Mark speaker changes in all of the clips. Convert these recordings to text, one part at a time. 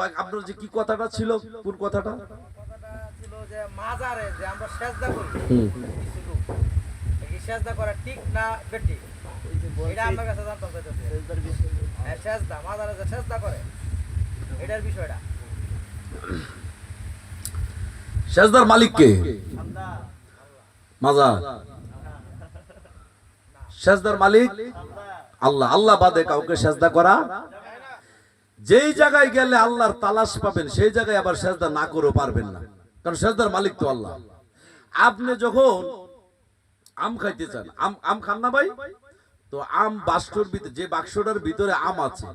Speaker 1: বা আপনার যে কি কথাটা ছিল? কোন কথাটা?
Speaker 2: কথাটা মাজারে যে আমরা সেজদা করি
Speaker 1: হুম।
Speaker 2: কিছু লোক, এই সেজদা করা ঠিক না বেটি? এটা আমার কাছে জানতাম হ্যাঁ সেজদা মাজারে যে সেজদা করে এটার বিষয়টা।
Speaker 1: সেজদার মালিক কে? মাজার। সেজদার মালিক? আল্লাহ। আল্লাহ বাদে কাউকে সেজদা করা যেই জায়গায় গেলে আল্লাহর তালাশ পাবেন, সেই জায়গায় আবার সেজদা না করেও পারবেন না। কারণ সেজদার মালিক তো আল্লাহ। আপনি যখন আম খাইতে চান, আম আম খান না ভাই? তো আম বাক্সর ভিতরে যে বাক্সটার ভিতরে আম আছে,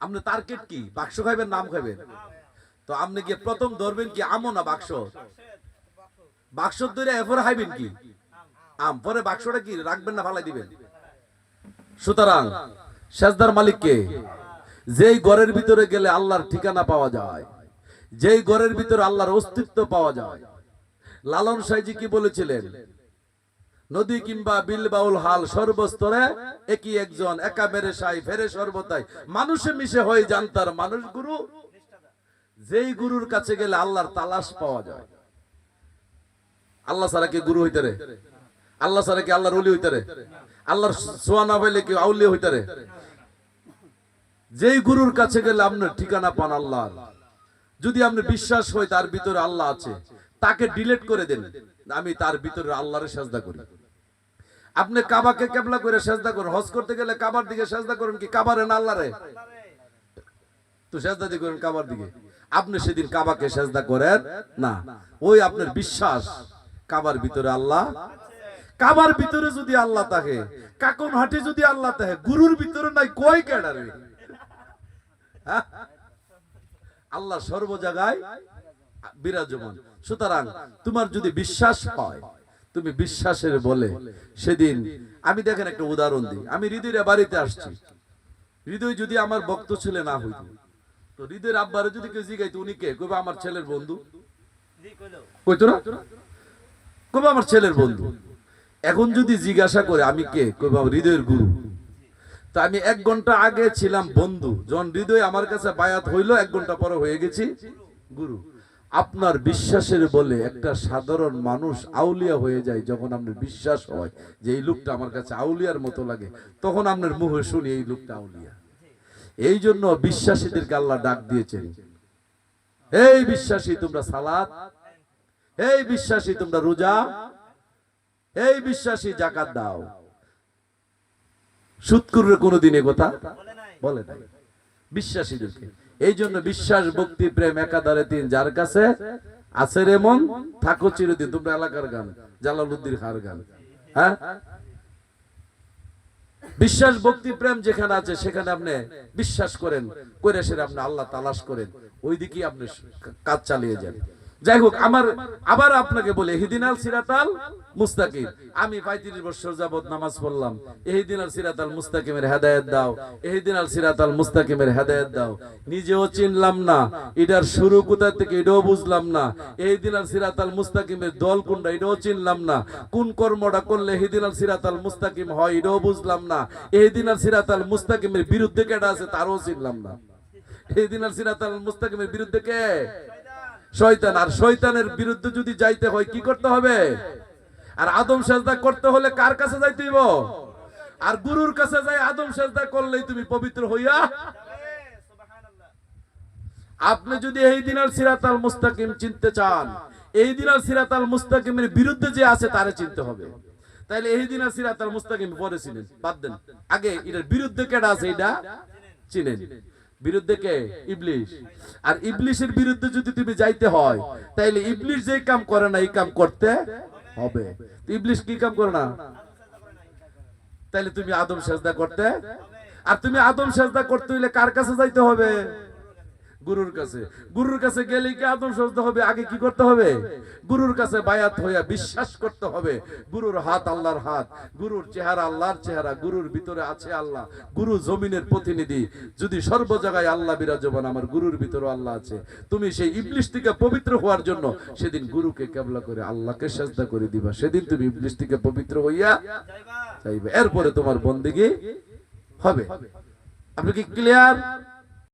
Speaker 1: আপনি টার্গেট কি? বাক্স খাইবেন না আম খাইবেন? তো আপনি কি প্রথম ধরবেন কি আমও না বাক্স? বাক্স ধরে এরপরে খাইবেন কি? আম। পরে বাক্সটা কি রাখবেন না ফালাই দিবেন? সুতরাং সেজদার মালিক কে? যেই ঘরের ভিতরে গেলে আল্লাহর ঠিকানা পাওয়া যায়, যেই ঘরের ভিতরে আল্লাহর অস্তিত্ব পাওয়া যায়, লালন সাইজি কি বলেছিলেন? নদী কিংবা বিল বাউল হাল সর্বস্তরে একই একজন, একা মেরে সাই, ফেরে সর্বতাই। মানুষে মিশে হয়ে জানতার মানুষ গুরু। যেই গুরুর কাছে গেলে আল্লাহর তালাশ পাওয়া যায়। আল্লাহ সারা কি গুরু হইতে রে? আল্লাহ সারা কি আল্লাহর অলি হইতে রে? আল্লাহর সোয়া পাইলে কি আউলিয়া হইতে রে? যেই গুরুর কাছে গেলে আপনার ঠিকানা পান আল্লাহ যদি আপনি বিশ্বাস হয় তার ভিতরে আল্লাহ আছে, তাকে ডিলেট করে দেন, আমি তার ভিতরে আল্লাহরে সাজদা করি। আপনি কাবাকে কেবলা করে সাজদা করেন, হজ করতে গেলে কাবার দিকে সাজদা করেন কি কাবারে না আল্লাহরে? তো সাজদা দিয়ে করেন কাবার দিকে। আপনি সেদিন কাবাকে সাজদা করেন না। ওই আপনার বিশ্বাস, কাবার ভিতরে আল্লাহ কাবার ভিতরে যদি আল্লাহ থাকে, কাকন হাটে যদি আল্লাহ থাকে, গুরুর ভিতরে নাই, কয় কেডারে? আল্লাহ সর্ব জায়গায় বিরাজমান। সুতরাং তোমার যদি বিশ্বাস হয়, তুমি বিশ্বাসের বলে সেদিন আমি দেখেন একটা উদাহরণ দিই। আমি হৃদয়ের বাড়িতে আসছি। হৃদয় যদি আমার বক্ত ছেলে না হইত, তো হৃদয়ের আব্বারে যদি কেউ জিগাইতো, উনি কে? কবে আমার ছেলের বন্ধু। কইতো না? কবে আমার ছেলের বন্ধু। এখন যদি জিজ্ঞাসা করে, আমি কে? কবে আমার হৃদয়ের গুরু। তো আমি এক ঘণ্টা আগে ছিলাম বন্ধু। যখন হৃদয় আমার কাছে বায়াত হইল, এক ঘণ্টা পরে হয়ে গেছি। গুরু, আপনার বিশ্বাসের বলে একটা সাধারণ মানুষ আউলিয়া হয়ে যায় যখন আপনার বিশ্বাস হয় যে এই লোকটা আমার কাছে আউলিয়ার মতো লাগে। তখন আপনার মুখে শুনি এই লোকটা আউলিয়া। এই জন্য বিশ্বাসীদেরকে আল্লাহ ডাক দিয়েছেন। এই বিশ্বাসী, তোমরা সালাদ এই বিশ্বাসী, তোমরা রোজা। এই বিশ্বাসী, জাকাত দাও। সুৎকুরের কোনোদিন কথা বলে নাই। বিশ্বাসীদেরকে। এই জন্য বিশ্বাস, ভক্তি, প্রেম, একাধারে তিন, যার কাছে আছে রে মন, থাকো চিরদিন। তোমরা এলাকার গান, জালালউদ্দিন খার গান। হ্যাঁ? বিশ্বাস, ভক্তি, প্রেম যেখানে আছে, সেখানে আপনি বিশ্বাস করেন করে সেটা আপনি আল্লাহ তালাশ করেন। ওই দিকেই আপনি কাজ চালিয়ে যান। যাই হোক, আমার আবার আপনাকে বলে হিদিনাল সিরাতাল মুস্তাকিম। আমি পঁয়ত্রিশ বছর যাবত নামাজ পড়লাম। এহিদিনাল সিরাতাল মুস্তাকিমের হেদায়েত দাও। এহিদিনাল সিরাতাল মুস্তাকিমের হেদায়েত দাও। নিজেও চিনলাম না, এটার শুরু কোথা থেকে এটাও বুঝলাম না। এহিদিনাল সিরাতাল মুস্তাকিমের দল কোনটা, এটাও চিনলাম না। কোন কর্মটা করলে এহিদিনাল সিরাতাল মুস্তাকিম হয়, এটাও বুঝলাম না। এহিদিনাল সিরাতাল মুস্তাকিমের বিরুদ্ধে কেটা আছে, তারও চিনলাম না। এহিদিনাল সিরাতাল মুস্তাকিমের বিরুদ্ধে কে? শয়তান, আর শয়তানের বিরুদ্ধে যদি যাইতে হয়, কি করতে হবে? আর আদম সেজদা করতে হলে কার কাছে যাইতে হইব আর গুরুর কাছে যাই আদম সেজদা করলেই তুমি পবিত্র হইয়া? আপনি যদি এই দিনাল সিরাতাল মুস্তাকিম চিনতে চান, এই দিনাল সিরাতাল মুস্তাকিমের বিরুদ্ধে যে আছে, তারে চিনতে হবে। তাইলে এই দিনাল সিরাতাল মুস্তাকিম পরে ছিলেন বাদ দেন। আগে এটার বিরুদ্ধে কেডা আছে এটা চিনেন। বিরুদ্ধে কে? ইবলিশ। আর ইবলিশের বিরুদ্ধে যদি তুমি যাইতে হয়, তাইলে ইবলিশ যে কাম করে না, এই কাম করতে হবে। ইবলিশ কি কাম করে না? তাইলে তুমি আদম সেজদা করতে। আর তুমি আদম সেজদা করতে হইলে কার কাছে যাইতে হবে? গুরুর কাছে। গুরুর কাছে গেলে কি আদম সজদা হবে? আগে কি করতে হবে? গুরুর কাছে বায়াত হইয়া বিশ্বাস করতে হবে। গুরুর হাত আল্লাহর হাত। গুরুর চেহারা আল্লাহর চেহারা। গুরুর ভিতরে আছে আল্লাহ। গুরু জমিনের প্রতিনিধি। যদি সর্ব জায়গায় আল্লাহ বিরাজমান, আমার গুরুর ভিতরে আল্লাহ আছে। তুমি সেই ইবলিশ থেকে পবিত্র হওয়ার জন্য সেদিন গুরুকে কেবলা করে আল্লাহকে সাজদা করে দিবা। সেদিন তুমি ইবলিশ থেকে পবিত্র হইয়া চাইবে এরপরে তোমার বন্দিগি হবে। আপনি কি ক্লিয়ার